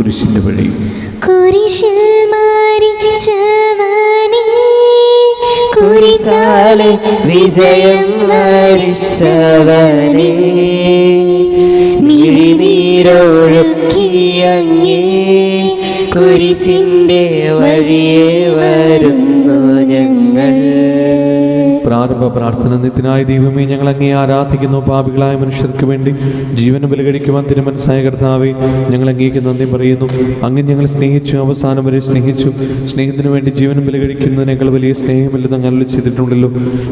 കുരിശിന്റെ വഴി. കുരിശിൽ മരിച്ചവനേ കുരിശാലെ വിജയം വരിച്ചവനേ. മിഴിനീരൊഴുക്കിയങ്ങേ കുരിശിന്റെ വഴിയെ വരുന്നു ഞങ്ങൾ. പ്രാരംഭ പ്രാർത്ഥന നിത്യനായ ദൈവമേ ഞങ്ങൾ അങ്ങേ ആരാധിക്കുന്നു. പാപികളായ മനുഷ്യർക്ക് വേണ്ടി ജീവന് ബലികടിക്കുവാൻ തിരുമനസായ കർത്താവെ ഞങ്ങൾ അങ്ങേക്ക് നന്ദി പറയുന്നു. അങ്ങ് ഞങ്ങൾ സ്നേഹിച്ചു അവസാനം വരെ സ്നേഹിച്ചു. സ്നേഹത്തിന് വേണ്ടി ജീവനും ബലികടിക്കുന്നതിനേക്കാൾ വലിയ സ്നേഹമില്ലെന്ന് അങ്ങനെ ചെയ്തിട്ടുണ്ടല്ലോ.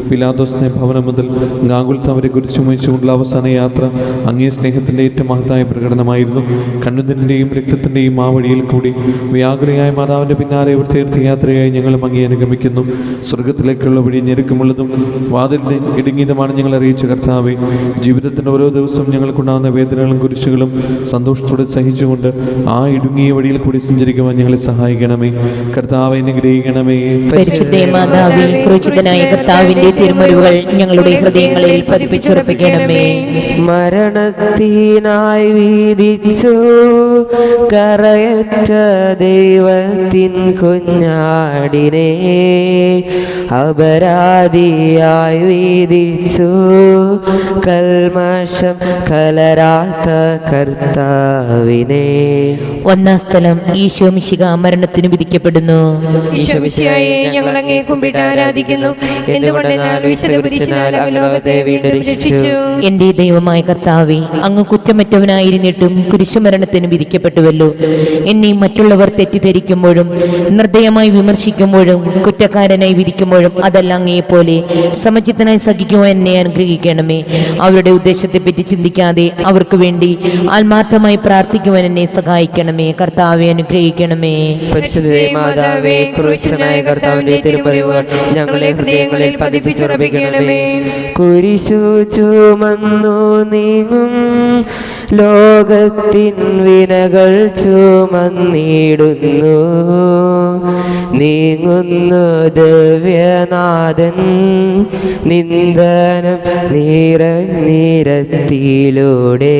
പിലാദോസിനെ ഭവനം മുതൽ ഗാകുൽത്ത് അവരെ കുറിച്ച് വഹിച്ചുകൊണ്ടുള്ള അവസാന യാത്ര അങ്ങേ സ്നേഹത്തിന്റെ ഏറ്റവും മഹത്തായ പ്രകടനമായിരുന്നു. കണ്ണുതിന്റെയും രക്തത്തിന്റെയും ആ വഴിയിൽ കൂടി വ്യാകുലയായ മാതാവിന്റെ പിന്നാലെ ഒരു തീർത്ഥയാത്രയായി ഞങ്ങളും അങ്ങേ അനുഗമിക്കുന്നു. സ്വർഗത്തിലേക്കുള്ള വഴി ഞെരുക്കമുള്ളതും വാതിലിന്റെ ഇടുങ്ങിയതുമാണ് ഞങ്ങൾ അറിയിച്ച കർത്താവെ. ജീവിതത്തിന്റെ ഓരോ ദിവസവും ഞങ്ങൾക്കുണ്ടാകുന്ന വേദനകളും കുരിശുകളും സന്തോഷത്തോടെ സഹിച്ചുകൊണ്ട് ആ ഇടുങ്ങിയ വഴിയിൽ കൂടി സഞ്ചരിക്കുവാൻ ഞങ്ങളെ സഹായിക്കണമേ. കർത്താവെ അനുഗ്രഹിക്കണമേ പരിശുദ്ധേ മാതാവേ ക്രൂശിതനായ കർത്താവിന്റെ തിരുമുറിവുകൾ ഞങ്ങളുടെ ഹൃദയങ്ങളിൽ പതിപ്പിച്ചുറപ്പിക്കണമേ. മരണത്തിനായി വീതിച്ചു കറയറ്റ ദൈവത്തിൻ കുഞ്ഞാടിനെ. അപരാധിയായി വീതിച്ചു. കൽമാഷം കലരാത്ത കർത്താവിനെ. ഒന്നാം സ്ഥലം ഈശോമിശിക മരണത്തിന് വിധിക്കപ്പെടുന്നു. ഈശോമിശിയായി ഞങ്ങൾ അങ്ങേ കുമ്പിട്ട് ആരാധിക്കുന്നു. എന്തുകൊണ്ടെന്നാൽ വിശുദ്ധ കുരിശിനാൽ അങ്ങ് ലോകത്തെ വീണ്ടും രക്ഷിച്ചു? എന്റെ ദൈവമായ കർത്താവെ അങ്ങ് കുറ്റമറ്റവനായിരുന്നിട്ടും കുരിശുമരണത്തിന് വിധിക്കപ്പെട്ടുവല്ലോ. എന്നെ മറ്റുള്ളവർ തെറ്റിദ്ധരിക്കുമ്പോഴും നിർദ്ദയമായി വിമർശിക്കുമ്പോഴും കുറ്റക്കാരനായി വിധിക്കുമ്പോഴും അതല്ല അങ്ങയെപ്പോലെ സമചിത്തനായി സഹിക്കുവാൻ എന്നെ അനുഗ്രഹിക്കണമേ. അവരുടെ ഉദ്ദേശത്തെപ്പറ്റി ചിന്തിക്കാതെ അവർക്ക് വേണ്ടി ആത്മാർത്ഥമായി പ്രാർത്ഥിക്കുവാൻ എന്നെ സഹായിക്കണമേ. കർത്താവെ അനുഗ്രഹിക്കണമേ. പരിശുദ്ധ മാതാവേ ക്രൂശനായ കർത്താവിന്റെ തിരുമറിവുകൾ ഞങ്ങളെ ഹൃദയങ്ങളിൽ പതിപ്പിച്ചുറപ്പിക്കണമേ കുരിശു ചുമന്നു നീങ്ങും. ലോകത്തിൻ വിനകൾ ചുമന്നിടുന്നു. നീങ്ങുന്നു ദിവ്യനാഥൻ നിന്ദനം നീര നീരത്തിലൂടെ.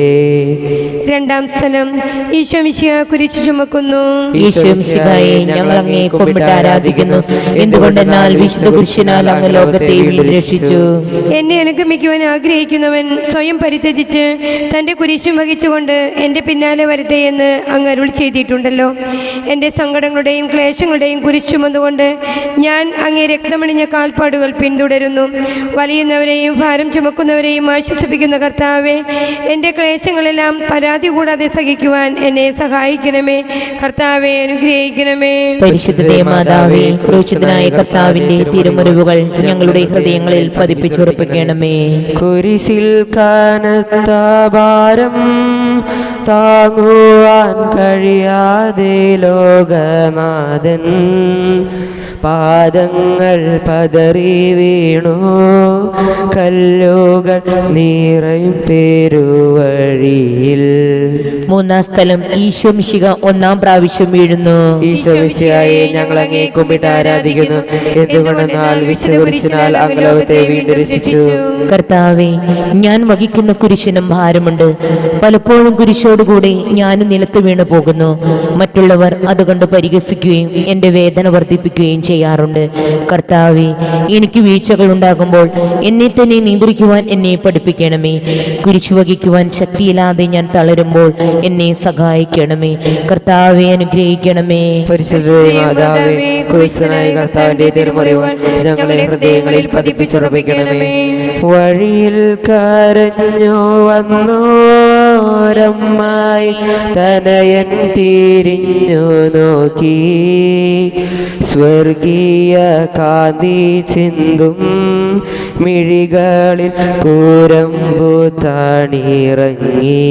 രണ്ടാം സ്ഥലം ഈശോമിശിഹ കുറിച്ച് ചുമക്കുന്നു. ഈശോ മിശിഹായെ ഞങ്ങൾ അങ്ങേ കൊമ്പിട്ട് ആരാധിക്കുന്നു. എന്തുകൊണ്ടെന്നാൽ വിശുദ്ധ കുരിശിനാൽ അങ്ങ് ലോകത്തെ രക്ഷിച്ചു. എന്നെ അനുഗമിക്കുവാൻ ആഗ്രഹിക്കുന്നവൻ സ്വയം പരിത്യജിച്ച് തന്റെ കുരിശും വഹിച്ചുകൊണ്ട് എന്റെ പിന്നാലെ വരട്ടെ എന്ന് അങ്ങ് അരുൾ ചെയ്തിട്ടുണ്ടല്ലോ. എന്റെ സങ്കടങ്ങളുടെയും ക്ലേശങ്ങളുടെയും കുരിശ് ചുമന്നുകൊണ്ട് ഞാൻ അങ്ങേ രക്തമണിഞ്ഞ കാൽപ്പാടുകൾ പിന്തുടരുന്നു. വലിയുന്നവരെയും ഭാരം ചുമക്കുന്നവരെയും ആശ്വസിപ്പിക്കുന്ന കർത്താവെ എന്റെ ക്ലേശങ്ങളെല്ലാം പരാതി കൂടാതെ സഹിക്കുവാൻ എന്നെ സഹായിക്കണമേ. കർത്താവെ അനുഗ്രഹിക്കണമേ. പരിശുദ്ധ മാതാവേ ക്രൂശിതനായ കർത്താവിന്റെ തിരുമുറിവുകൾ ഞങ്ങളുടെ ഹൃദയങ്ങളിൽ പതിപ്പിച്ചുറപ്പിക്കണമേ. കുരിശിൽ കനത്ത ഭാരം താങ്ങുവാൻ കഴിയാതെ ലോകനാഥൻ പാദങ്ങൾ പതറി വീണു. കല്ലുകൾ നിറയും പേരുവഴിയിൽ. മൂന്നാം സ്ഥലം ഈശോ മിശിക ഒന്നാം പ്രാവശ്യം വീഴുന്നു. ഈശോമിശിയായി ഞങ്ങൾ അങ്ങേ കുമ്പിട്ട് ആരാധിക്കുന്നു. എന്തുകൊണ്ടെന്നാൽ വിശ്വകുരിശിനാൽ അംഗലോകത്തെ ലോകത്തെ വീണ്ടും രക്ഷിച്ചു. കർത്താവെ ഞാൻ വഹിക്കുന്ന കുരിശിനും ഭാരമുണ്ട്. പലപ്പോഴും കുരിശോടുകൂടി ഞാനും നിലത്ത് വീണു പോകുന്നു മറ്റുള്ളവർ അതുകൊണ്ട് പരിഹസിക്കുകയും എന്റെ വേദന വർദ്ധിപ്പിക്കുകയും ചെയ്യാറുണ്ട്. കർത്താവെ എനിക്ക് വീഴ്ചകൾ ഉണ്ടാകുമ്പോൾ എന്നെ തന്നെ നിയന്ത്രിക്കുവാൻ എന്നെ പഠിപ്പിക്കണമേ. കുരിച്ചു വഹിക്കുവാൻ ശക്തിയില്ലാതെ ഞാൻ തളരുമ്പോൾ എന്നെ സഹായിക്കണമേ. കർത്താവെ അനുഗ്രഹിക്കണമേ. ഞങ്ങളെ ഹൃദയങ്ങളിൽ പതിപ്പിച്ചുറപ്പിക്കണമേ. വഴിയിൽ കരഞ്ഞു വന്നോരമ്മായി തനയൻ തിരിഞ്ഞു നോക്കി. സ്വർഗീയ കാന്തി ചിന്തും മിഴികളിൽ കൂരമ്പു താണിറങ്ങി.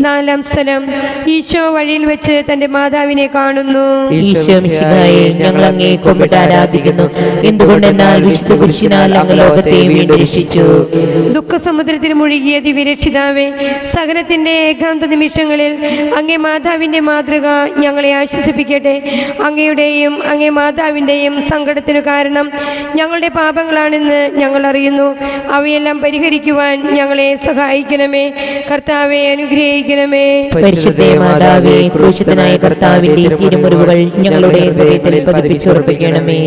നാലാം സ്ഥലം ഈശോ വഴിയിൽ വെച്ച് തന്റെ മാതാവിനെ കാണുന്നു. ഈശോ മിശിഹായെ ഞങ്ങൾ അങ്ങേ കൊമ്പിട്ട് ആരാധിക്കുന്നു. എന്തുകൊണ്ടെന്നാൽ വിശുദ്ധ കുരിശിനാൽ അങ്ങ് ലോകത്തെ വീണ്ടും രക്ഷിച്ചു. ദുഃഖസമുദ്രത്തിൽ മുഴുകിയ ദിവ്യരക്ഷിതാവേ സകലത്തിന്റെ ഏകാന്ത നിമിഷങ്ങളിൽ അങ്ങേ മാതാവിന്റെ മാതൃക ഞങ്ങളെ ആശ്വസിപ്പിക്കട്ടെ. അങ്ങയുടെയും അങ്ങേ മാതാവിന്റെയും സങ്കടത്തിനു കാരണം ഞങ്ങളുടെ പാപങ്ങളാണെന്ന് ഞങ്ങൾ അറിയുന്നു. അവയെല്ലാം പരിഹരിക്കുവാൻ ഞങ്ങളെ സഹായിക്കണമേ. കർത്താവെ അനുഗ്രഹിക്കണമേ. അനുഗ്രഹിക്കണമേ. പരിശുദ്ധ മാതാവേ ക്രൂശിതനായ കർത്താവിന്റെ തിരുമുറിവുകൾ ഞങ്ങളുടെ ഹൃദയത്തിൽ പതിപ്പിച്ചുറപ്പിക്കണമേ.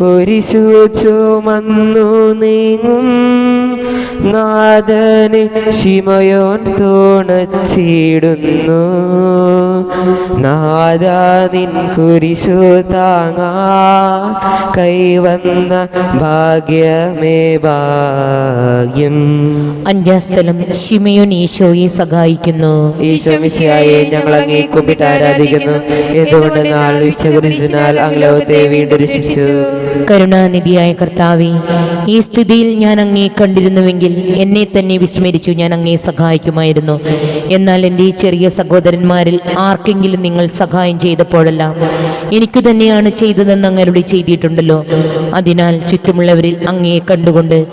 കുരിശു ചുമന്നു നീങ്ങും. നാദന് ശിമയോൻ തോണച്ചിടുന്നു. നാദാ നിൻ കുരിശു താങ്ങാ കൈവന്ന ഭാഗ്യമേ ഭാഗ്യം. അഞ്ചാം സ്ഥലം ശിമയോൻ ഈശോയെ സഹായിക്കുന്നു. ഈശോ മിശിയായി ഞങ്ങൾ അങ്ങേ കുമ്പിട്ട് ആരാധിക്കുന്നു. എന്തുകൊണ്ട് നാൾ വിശ്വകുരിശിനാൽ അംഗലോകത്തെ വീണ്ടും രക്ഷിച്ചു? കരുണാനിധിയായ കർത്താവെ ഈ സ്ഥിതിയിൽ ഞാൻ അങ്ങേ കണ്ടിരുന്നുവെങ്കിൽ എന്നെ തന്നെ വിസ്മരിച്ചു ഞാൻ അങ്ങേ സഹായിക്കുമായിരുന്നു. എന്നാൽ എന്റെ ഈ ചെറിയ സഹോദരന്മാരിൽ ആർക്കെങ്കിലും നിങ്ങൾ സഹായം ചെയ്തപ്പോഴെല്ലാം എനിക്ക് തന്നെയാണ് ചെയ്തതെന്ന് അങ്ങരുടെ ചെയ്തിട്ടുണ്ടല്ലോ. അതിനാൽ ചുറ്റുമുള്ളവരിൽ അങ്ങയെ കണ്ടുകൊണ്ട്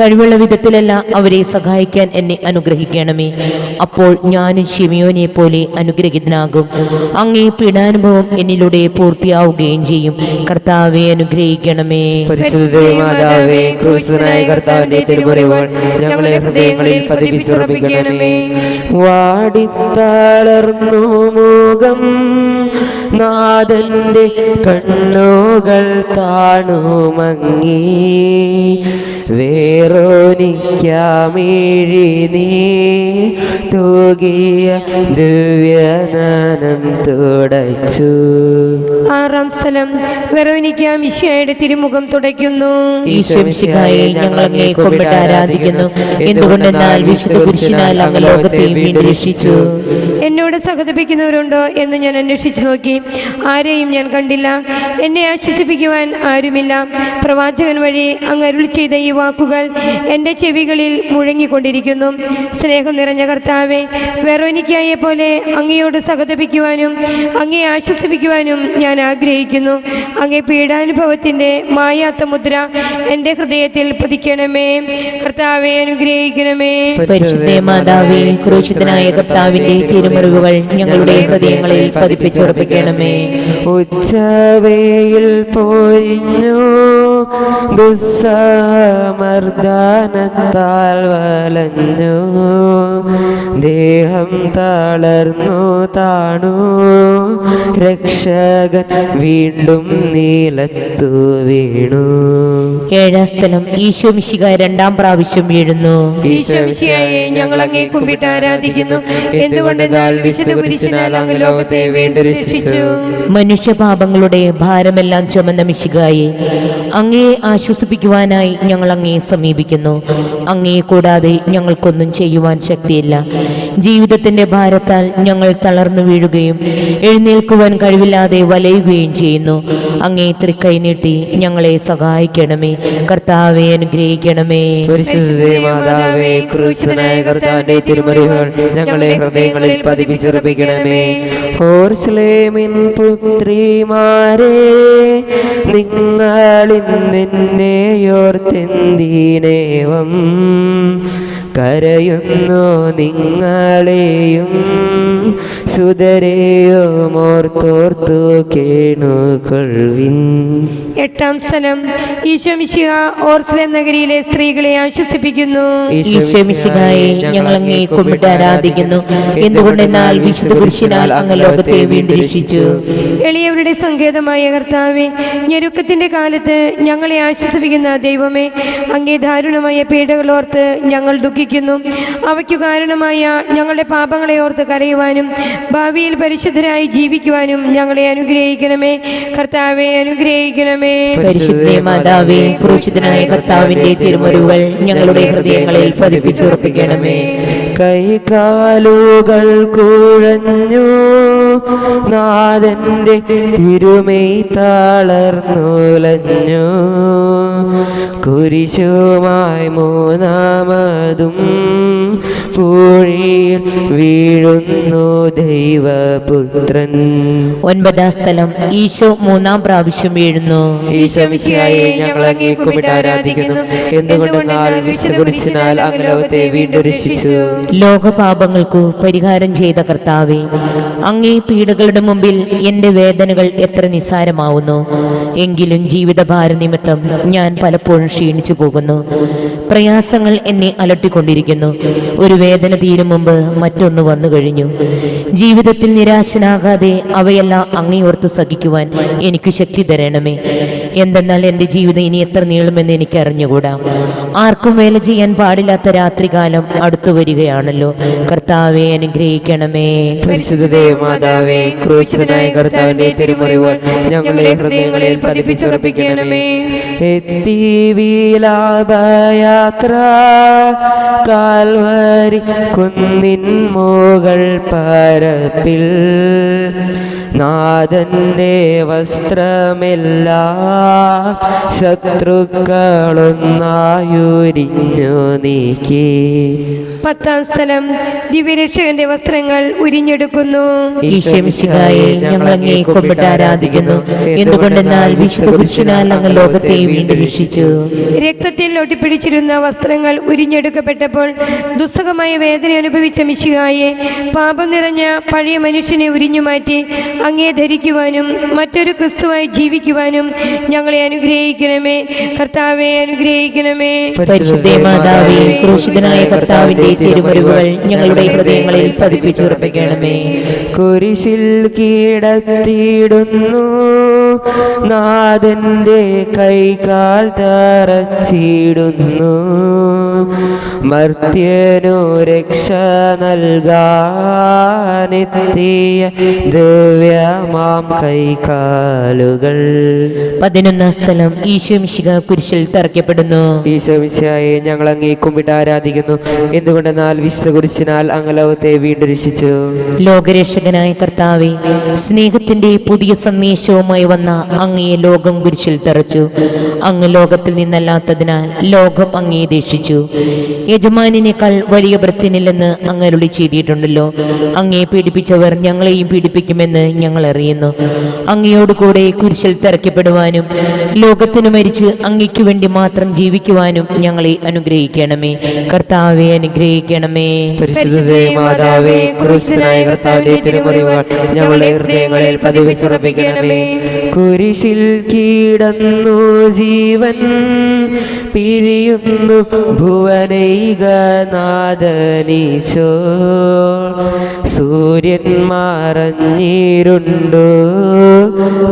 കഴിവുള്ള വിധത്തിലല്ല അവരെ സഹായിക്കാൻ എന്നെ അനുഗ്രഹിക്കണമേ. അപ്പോൾ ഞാനും ഷിമിയോനെ പോലെ അനുഗ്രഹിതനാകും. അങ്ങേ പീഡാനുഭവം എന്നിലൂടെ പൂർത്തിയാവുകയും ചെയ്യും. കർത്താവെ അനുഗ്രഹിക്കണമേ. പരിശുദ്ധ മാതാവേ ക്രൂസനായ കർത്താവിന്റെ തിരുമുറിവുകൾ ഞങ്ങളെ ഹൃദയങ്ങളിൽ പതിപ്പിച്ചുറപ്പിക്കണമേ. വാടിത്തളർന്നു മുഖം നാഥന്റെ കണ്ണുകൾ കാണുമങ്ങി. മങ്ങി വേറോനിക്കാമിഴി നീ തൂകിയ ദിവ്യനാനം തുടച്ചു. ആറാം സ്ഥലം. വെറോനിക്കാം ഈശോയുടെ തിരുമുഖം തുടയ്ക്കുന്നു. ഈശ്വംശികായെ ഞങ്ങൾ അങ്ങേ കൊമ്പിട്ട് ആരാധിക്കുന്നു. എന്തുകൊണ്ടെന്നാൽ വിശുദ്ധ കുരിശിനാൽ അങ്ങ് ലോകത്തെ വീണ്ടും രക്ഷിച്ചു. എന്നോട് സഹതപിക്കുന്നവരുണ്ടോ എന്ന് ഞാൻ അന്വേഷിച്ചു നോക്കി. ആരെയും ഞാൻ കണ്ടില്ല. എന്നെ ആശ്വസിപ്പിക്കുവാൻ ആരുമില്ല. പ്രവാചകൻ വഴി അങ്ങ് അരുൾ ചെയ്ത ഈ വാക്കുകൾ എന്റെ ചെവികളിൽ മുഴങ്ങിക്കൊണ്ടിരിക്കുന്നു. സ്നേഹം നിറഞ്ഞ കർത്താവെ വെറോനിക്കായെ പോലെ അങ്ങയോട് സഹതപിക്കുവാനും അങ്ങയെ ആശ്വസിപ്പിക്കുവാനും ഞാൻ ആഗ്രഹിക്കുന്നു. അങ്ങേ പീഡാനുഭവത്തിന്റെ മായാത്ത മുദ്ര എന്റെ ഹൃദയത്തിൽ പതിക്കണമേ. കർത്താവെ അനുഗ്രഹിക്കണമേ. മാതാവേ ക്രൂശിതനായ കർത്താവിന്റെ തിരുമുറിവുകൾ ഞങ്ങളുടെ ഹൃദയങ്ങളിൽ പതിപ്പിച്ചുറപ്പിക്കണമേ ഉച്ചവേയിൽ പോരിഞ്ഞു ദുസ്സമർദാനത്താൽ വലഞ്ഞു. ദേഹം തളർന്നു താണു. രക്ഷകൻ വീണ്ടും നീലത്തു വീണു. ഏഴാം സ്ഥലം ഈശോ മിശിക രണ്ടാം പ്രാവശ്യം വീഴുന്നു. ഈശോമിശിഹായെ ഞങ്ങൾ അങ്ങേ കുമ്പിട്ട് ആരാധിക്കുന്നു. എന്തുകൊണ്ടെന്നാൽ വിശുദ്ധ കുരിശിനാൽ അങ്ങ് ലോകത്തെ വീണ്ടും രക്ഷിച്ചു? മനുഷ്യപാപങ്ങളുടെ ഭാരമെല്ലാം ചുമന്ന മിശികായെ അങ്ങയെ ആശ്വസിപ്പിക്കുവാനായി ഞങ്ങൾ അങ്ങയെ സമീപിക്കുന്നു. അങ്ങയെ കൂടാതെ ഞങ്ങൾക്കൊന്നും ചെയ്യുവാൻ ശക്തിയില്ല. ജീവിതത്തിന്റെ ഭാരത്താൽ ഞങ്ങൾ തളർന്നു വീഴുകയും എഴുന്നേൽക്കുവാൻ കഴിവില്ലാതെ വലയുകയും ചെയ്യുന്നു. അങ്ങേ തൃക്കൈ നീട്ടി ഞങ്ങളെ സഹായിക്കണമേ. കർത്താവെ അനുഗ്രഹിക്കണമേ. പരിശുദ്ധ മാതാവേ ക്രൂശനായ കർത്താവിന്റെ തിരുമറിവുകൾ ഞങ്ങളെ ഹൃദയങ്ങളിൽ പതിപ്പിച്ചുറപ്പിക്കണമേ. ഓർസ്ലേമിൻ പുത്രിമാരെ നിങ്ങളിന്നെന്നെയോർത്തെന്തീനേവം കരയുന്നു നിങ്ങളെയും. സുതരെയും കേണു കേണുകൊള്ളിൻ എട്ടാം സ്ഥലം. ഈശോമിശിഹ ഓർസ്ലേം നഗരിയിലെ സ്ത്രീകളെ ആശ്വസിപ്പിക്കുന്നു. ഈശോ മിശിഹായെ ഞങ്ങൾ അങ്ങേ കുമ്പിട്ട് ആരാധിക്കുന്നു. എന്തുകൊണ്ടെന്നാൽ വിശുദ്ധ പുരുഷനാൽ അങ്ങ് ലോകത്തെ വീണ്ടും രക്ഷിച്ചു എളിയവരുടെ സങ്കേതമായ കർത്താവെ ഞെരുക്കത്തിന്റെ കാലത്ത് ഞങ്ങളെ ആശ്വസിപ്പിക്കുന്ന ദൈവമേ അങ്ങേ ദാരുണമായ പീഡകളോർത്ത് ഞങ്ങൾ ദുഃഖിക്കുന്നു. അവയ്ക്കു കാരണമായ ഞങ്ങളുടെ പാപങ്ങളെ ഓർത്ത് കരയുവാനും ഭാവിയിൽ പരിശുദ്ധരായി ജീവിക്കുവാനും ഞങ്ങളെ അനുഗ്രഹിക്കണമേ. കർത്താവെ അനുഗ്രഹിക്കണമേ. പരിശുദ്ധ മാതാവേ ക്രൂശിതനായ കർത്താവിന്റെ തിരുമുറിവുകൾ ഞങ്ങളുടെ ഹൃദയങ്ങളിൽ പതിപ്പിച്ചുറപ്പിക്കണമേ. കൈകാലുകൾ കുഴഞ്ഞു നാഥന്റെ തിരുമൈ തളർന്നുലഞ്ഞു. കുരിശുമായി മൂന്നാമതും പൂഴിയിൽ വീഴുന്നു ദൈവപുത്രൻ. ഒൻപതാം സ്ഥലം ഈശോ മൂന്നാം പ്രാവശ്യം വീഴുന്നു. ഈശോ മിശിഹായെ ഞങ്ങൾ അങ്ങേക്കുമിട്ട് ആരാധിക്കുന്നു. എന്തുകൊണ്ടെന്നാൽ വിശുദ്ധ അങ്ങ് ലോകത്തെ വീണ്ടും രക്ഷിച്ചു. ലോകപാപങ്ങൾക്കു പരിഹാരം ചെയ്ത കർത്താവെ അങ്ങേ പീഡകളുടെ മുമ്പിൽ എന്റെ വേദനകൾ എത്ര നിസ്സാരമാവുന്നു. എങ്കിലും ജീവിതഭാര നിമിത്തം ഞാൻ പലപ്പോഴും ക്ഷീണിച്ചു പോകുന്നു. പ്രയാസങ്ങൾ എന്നെ അലട്ടിക്കൊണ്ടിരിക്കുന്നു. ഒരു വേദന തീരും മുമ്പ് മറ്റൊന്ന് വന്നു കഴിഞ്ഞു. ജീവിതത്തിൽ നിരാശനാകാതെ അവയെല്ലാം അങ്ങേയോർത്ത് സഹിക്കുവാൻ എനിക്ക് ശക്തി തരണമേ. എന്തെന്നാൽ എന്റെ ജീവിതം ഇനി എത്ര നീളുമെന്ന് എനിക്ക് അറിഞ്ഞുകൂടാ ആർക്കും വേല ചെയ്യാൻ പാടില്ലാത്ത രാത്രികാലം അടുത്തു വരികയാണല്ലോ. കർത്താവെ അനുഗ്രഹിക്കണമേ. ഹൃദയങ്ങളിൽ എത്തി കാൽവരി കുന്നിൻ മുകൾ പരപ്പിൽ നാഥന്റെ വസ്ത്രമെല്ലാം ശത്രുക്കളൊന്നായുരിഞ്ഞു നീക്കി. പത്താം സ്ഥലം ദിവ്യരക്ഷകന്റെ വസ്ത്രങ്ങൾ ഉരിഞ്ഞെടുക്കുന്നു. ഈശ്വമിശികായെ ഞങ്ങൾ അങ്ങേ കൊമ്പിട്ട് ആരാധിക്കുന്നു. എന്തുകൊണ്ടെന്നാൽ വിശുദ്ധ പുരുഷനാൽ അങ്ങ് ലോകത്തെ വീണ്ടും രക്ഷിച്ചു. രക്തത്തിൽ ഒട്ടിപ്പിടിച്ചിരുന്ന വസ്ത്രങ്ങൾ ഉരിഞ്ഞെടുക്കപ്പെട്ടപ്പോൾ ദുസ്സഹമായ വേദന അനുഭവിച്ച മിശികായെ പാപം നിറഞ്ഞ പഴയ മനുഷ്യനെ ഉരിഞ്ഞുമാറ്റി അങ്ങേ ധരിക്കുവാനും മറ്റൊരു ക്രിസ്തുവായി ജീവിക്കുവാനും ഞങ്ങളെ അനുഗ്രഹിക്കണമേ. കർത്താവെ അനുഗ്രഹിക്കണമേ. പരിശുദ്ധ മാതാവേ ക്രൂശിതനായ കർത്താവിന്റെ തിരുമുറിവുകൾ ഞങ്ങളുടെ ഹൃദയങ്ങളിൽ പതിപ്പിച്ചുറപ്പിക്കണമേ. കുരിശിൽ കീടത്തിയിടുന്നു. നാഥന്റെ കൈകാൽ തറച്ചിടുന്നു. മർത്യനു രക്ഷ നൽകാനെത്തിയ ദിവ്യമാം കൈകാലുകൾ. പതിനൊന്നാം സ്ഥലം ഈശോമിശിക കുരിശിൽ തറയ്ക്കപ്പെടുന്നു. ഈശോമിശിയായി ഞങ്ങൾ അങ്ങേ കുമ്പിട്ട് ആരാധിക്കുന്നു. എന്തുകൊണ്ടെന്നാൽ വിശുദ്ധ കുരിശിനാൽ അങ്ങലോകത്തെ വീണ്ടും രക്ഷിച്ചു. ലോകരക്ഷകനായ കർത്താവെ സ്നേഹത്തിന്റെ പുതിയ സന്ദേശവുമായി വന്ന അങ്ങയെ ലോകം കുരിശിൽ തറച്ചു. അങ്ങ് ലോകത്തിൽ നിന്നല്ലാത്തതിനാൽ ലോകം അങ്ങേ ദേഷിച്ചു. യജമാനിനേക്കാൾ വലിയ വൃത്തിനില്ലെന്ന് അങ്ങരുളി ചെയ്തിട്ടുണ്ടല്ലോ. അങ്ങയെ പീഡിപ്പിച്ചവർ ഞങ്ങളെയും പീഡിപ്പിക്കുമെന്ന് ഞങ്ങൾ അറിയുന്നു. അങ്ങയോട് കൂടെ കുരിശിൽ തിരക്കപ്പെടുവാനും ലോകത്തിന് മരിച്ച് അങ്ങയ്ക്കു വേണ്ടി മാത്രം ജീവിക്കുവാനും ഞങ്ങളെ അനുഗ്രഹിക്കണമേ. കർത്താവെ അനുഗ്രഹിക്കണമേ. പരിശുദ്ധ മാതാവേ ക്രിസ്തുനായ കർത്താവിന്റെ തിരുമുറിവുകൾ ഞങ്ങളുടെ ഹൃദയങ്ങളിൽ പതിവിച്ചുറപ്പിക്കണമേ കുരിശിൽ കീടന്നു ജീവൻ പിരിയുന്നു ഭുവനൈകനാഥനീശോ സൂര്യൻ മറഞ്ഞിരുണ്ടു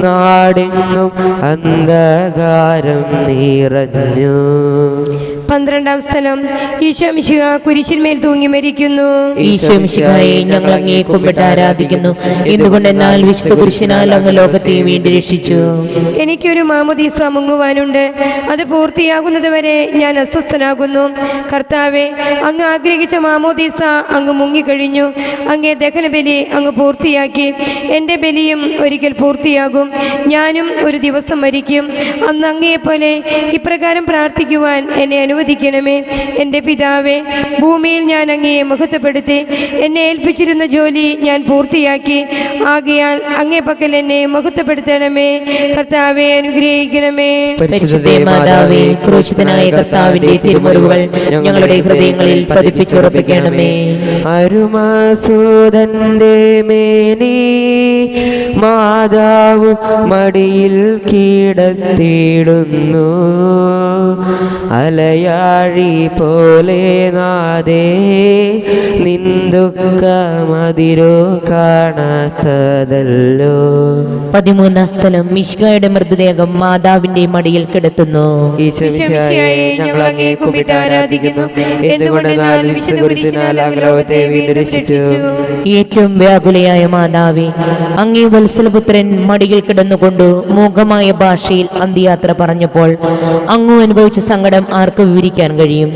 നാടെങ്ങും അന്ധകാരം നിറഞ്ഞു. പന്ത്രണ്ടാം സ്ഥലം. ഈശോ മിശിഹ കുരിശിന്മേൽ തൂങ്ങി മരിക്കുന്നു. ഈശോമിശിഹായെ ഞങ്ങൾ അങ്ങേ കുമ്പിട്ട് ആരാധിക്കുന്നു. എന്തുകൊണ്ടെന്നാൽ വിശുദ്ധ കുരിശിനാൽ അങ്ങ് ലോകത്തെ വീണ്ടും രക്ഷിച്ചു. എനിക്കൊരു മാമുദീസ മുങ്ങുവാനുണ്ട്. അത് പൂർത്തിയാകുന്നത് വരെ ഞാൻ അസ്വസ്ഥനാകുന്നു. കർത്താവെ അങ്ങ് ആഗ്രഹിച്ച മാമോദീസ അങ്ങ് മുങ്ങിക്കഴിഞ്ഞു. അങ്ങേ ദഹനബലി അങ്ങ് പൂർത്തിയാക്കി. എന്റെ ബലിയും ഒരിക്കൽ പൂർത്തിയാകും. ഞാനും ഒരു ദിവസം മരിക്കും. അന്ന് അങ്ങയെപ്പോലെ ഇപ്രകാരം പ്രാർത്ഥിക്കുവാൻ എന്നെ അനുവദിക്കണമേ എന്റെ പിതാവേ ഭൂമിയിൽ ഞാൻ അങ്ങയെ മുഖത്തപ്പെടുത്തി എന്നെ ഏൽപ്പിച്ചിരുന്ന ജോലി ഞാൻ പൂർത്തിയാക്കി. ആകയാൽ അങ്ങേ പക്കൽ എന്നെ മുഖത്തപ്പെടുത്തണമേ കർത്താവെ അനുഗ്രഹിക്കണമേ. മാതാവേ ക്രൂശിതനായ കർത്താവിന്റെ തിരുമുറിവുകൾ ഞങ്ങളുടെ ഹൃദയങ്ങളിൽ പതിപ്പിച്ചുറപ്പിക്കണമേ. അരുമാസൂതന്റെ മേനി മാതാവ് മടിയിൽ കീടത്തിടുന്നു അലയാഴി പോലെ നാദേ നിന്ദുക്കമതിരോ കാണാത്തതല്ലോ. പതിമൂന്നാം സ്ഥലം മിഷ്കയുടെ മൃതദേഹം മാതാവിന്റെ മടിയിൽ കിടത്തുന്നു. ഈശ്വരിശായെ ഞങ്ങൾ അങ്ങേ കുമ്പിട്ട് ആരാധിക്കുന്നു. എന്തുകൊണ്ടെന്നാൽ വീണ്ടും രക്ഷിച്ചു? ഏറ്റവും വ്യാകുലയായ മാതാവി അങ്ങേ വത്സലപുത്രൻ മടിയിൽ കിടന്നുകൊണ്ട് മൂകമായ ഭാഷയിൽ അന്ത്യയാത്ര പറഞ്ഞപ്പോൾ അങ്ങു അനുഭവിച്ച സങ്കടം ആർക്ക് വിവരിക്കാൻ കഴിയും.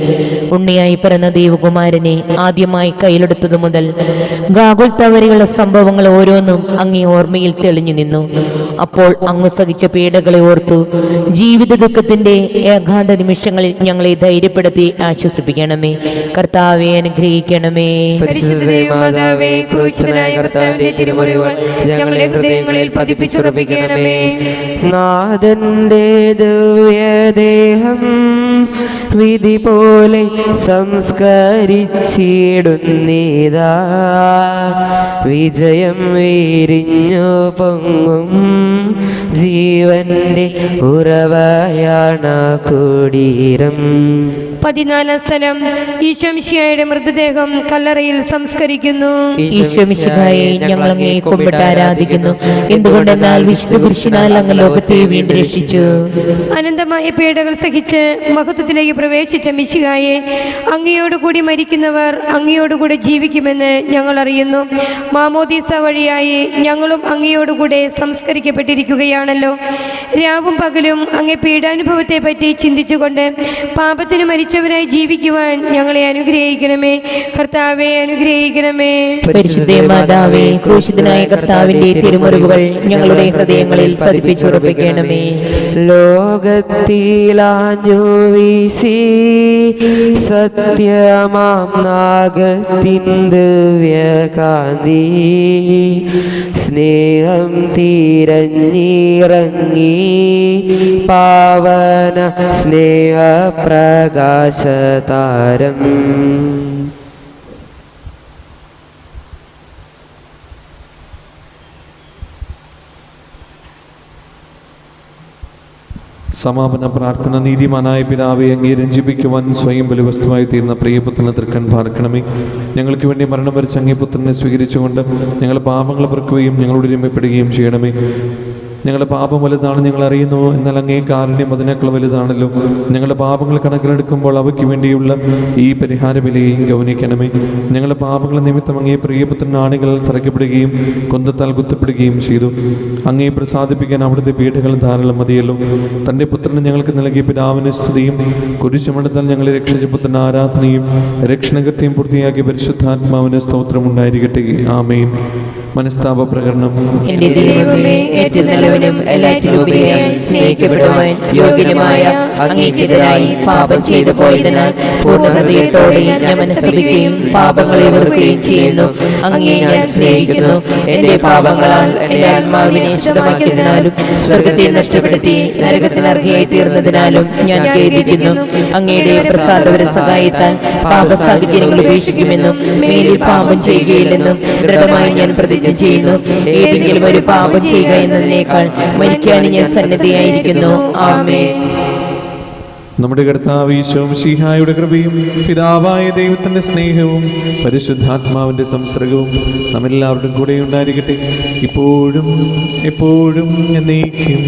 ഉണ്ണിയായി പിറന്ന ദേവകുമാരനെ ആദ്യമായി കയ്യിലെടുത്തതു മുതൽ ഗാകുൽ തവരെയുള്ള സംഭവങ്ങൾ ഓരോന്നും അങ്ങേ ഓർമ്മയിൽ തെളിഞ്ഞു നിന്നു. അപ്പോൾ അങ്ങ് സഹിച്ച പീഡകളെ ഓർത്തു. ജീവിത ദുഃഖത്തിന്റെ ഏകാന്ത നിമിഷങ്ങളിൽ ഞങ്ങളെ ധൈര്യപ്പെടുത്തി ആശ്വസിപ്പിക്കണമേ. കർത്താവെ അനുഗ്രഹിക്കണമേ. ഞങ്ങളുടെ ഹൃദയങ്ങളിൽ വിധി പോലെ സംസ്കരിച്ചിടുന്നീതാ. വിജയം വീരിഞ്ഞു പൊങ്ങും. ജീവന്റെ ഉറവയാണ് കുടീരം. പതിനാലാം സ്ഥലം. ഈശ്വംശിയായുടെ മൃതദേഹം കല്ലറയിൽ സംസ്കരിക്കുന്നു. ഈശോമിശിഹായെ ഞങ്ങൾ അങ്ങേ കുമ്പിട്ട് ആരാധിക്കുന്നു. എന്തുകൊണ്ടെന്നാൽ വിശുദ്ധ പുരുഷനാൽ അങ്ങ് ലോകത്തെ വീണ്ടും രക്ഷിച്ചു. അനന്തമായ പീഡകൾ സഹിച്ച് മഹത്വത്തിലേക്ക് പ്രവേശിച്ച മിശിഹായെ അങ്ങയോടുകൂടി മരിക്കുന്നവർ അങ്ങയോടുകൂടെ ജീവിക്കുമെന്ന് ഞങ്ങൾ അറിയുന്നു. മാമോദീസ വഴിയായി ഞങ്ങളും അങ്ങയോടുകൂടെ സംസ്കരിക്കപ്പെട്ടിരിക്കുകയാണല്ലോ രാവും പകലും അങ്ങേ പീഡാനുഭവത്തെ പറ്റി ചിന്തിച്ചുകൊണ്ട് പാപത്തിന് മരിച്ചവരായി ജീവിക്കുവാൻ ഞങ്ങളെ അനുഗ്രഹിക്കണമേ. കർത്താവെ അനുഗ്രഹിക്കണമേ. മാതാവേ ക്രൂശിതനായ കർത്താവിന്റെ തിരുമുറിവുകൾ ഞങ്ങളുടെ ഹൃദയങ്ങളിൽ പതിപ്പിച്ചുറപ്പിക്കണമേ. ലോകത്തിലാഞ്ഞു വീശി സത്യമാം നാഗത്തിൻ ദിവ്യകാന്തി സ്നേഹം തീരഞ്ഞിറങ്ങി പാവന സ്നേഹപ്രകാശതാരം. സമാപന പ്രാർത്ഥന നീതിമാനായ പിതാവെ അങ്ങേ രഞ്ജിപ്പിക്കുവാൻ സ്വയം ബലിവസ്തുവായി തീർന്ന പ്രിയപുത്രനെ തൃക്കൺ പാർക്കണമേ. ഞങ്ങൾക്ക് വേണ്ടി മരണം വരിച്ച അങ്ങേ പുത്രനെ സ്വീകരിച്ചുകൊണ്ട് ഞങ്ങൾ പാപങ്ങൾ പെറുക്കുകയും ഞങ്ങളോട് രമ്യപ്പെടുകയും ചെയ്യണമേ. ഞങ്ങളുടെ പാപം വലുതാണ് ഞങ്ങൾ അറിയുന്നു. എന്നാൽ അങ്ങേ കാരുണ്യം അതിനേക്കാൾ വലുതാണല്ലോ. ഞങ്ങളുടെ പാപങ്ങൾ കണക്കിലെടുക്കുമ്പോൾ അവയ്ക്ക് വേണ്ടിയുള്ള ഈ പരിഹാര വിലയെയും ഗൗനിക്കണമേ. ഞങ്ങളുടെ പാപങ്ങൾ നിമിത്തം അങ്ങേ പ്രിയപുത്രൻ ആണികൾ തറയ്ക്കപ്പെടുകയും കൊന്തത്താൽ കുത്തപ്പെടുകയും ചെയ്തു. അങ്ങേ പ്രസാദിപ്പിക്കാൻ അവിടുത്തെ പീഠകൾ ധാരാളം മതിയല്ലോ. തന്റെ പുത്രന് ഞങ്ങൾക്ക് നൽകിയ പിതാവിന് സ്തുതിയും കുരിശുമടത്താൽ ഞങ്ങളെ രക്ഷിച്ച പുത്രൻ ആരാധനയും രക്ഷണകൃത്യം പൂർത്തിയാക്കിയ പരിശുദ്ധാത്മാവിന് സ്തോത്രം ഉണ്ടായിരിക്കട്ടെ ആമേൻ മനസ്താപ പ്രകടനം എന്റെ ദൈവമേ നല്ലവനും എല്ലാറ്റിലും ഉപരിയായി സ്നേഹിക്കപ്പെടുവാൻ യോഗ്യനുമായ അങ്ങേക്കെതിരായി പാപം ചെയ്തു പോയതിനാൽ പൂർണ ഹൃദയത്തോടെ ഞാൻ മനസ്തപിക്കുകയും പാപങ്ങളെ വെറുക്കുകയും ചെയ്യുന്നു. അങ്ങേ ഞാൻ സ്നേഹിക്കുന്നു. എന്റെ പാപങ്ങളാൽ എന്റെ ആത്മാവിനെ ശുദ്ധമാക്കിയതിനാലും സ്വർഗത്തെ നഷ്ടപ്പെടുത്തി നരകത്തിന് അർഹയായി തീർന്നതിനാലും ഞാൻ ഖേദിക്കുന്നു. അങ്ങയുടെ പ്രസാദവര സഹായത്താൽ പാപസാഹിത്യങ്ങൾ ഉപേക്ഷിക്കുമെന്നും മേലിൽ പാപം ചെയ്യുകയില്ലെന്നും ദൃഢമായി ഞാൻ പ്രതിജ്ഞ ചെയ്യുന്നു. ഏതെങ്കിലും ഒരു പാപം ചെയ്യുക എന്നതിനേക്കാൾ മരിക്കാൻ ഞാൻ സന്നദ്ധയായിരിക്കുന്നു ആമേ നമ്മുടെ കർത്താവ് ഈശോം ശിഹായുടെ കൃപയും പിതാവായ ദൈവത്തിന്റെ സ്നേഹവും പരിശുദ്ധാത്മാവിന്റെ സംസർഗവും നമ്മെല്ലാവരുടെയും കൂടെ ഉണ്ടായിരിക്കട്ടെ. ഇപ്പോഴും എപ്പോഴും എന്നേക്കും.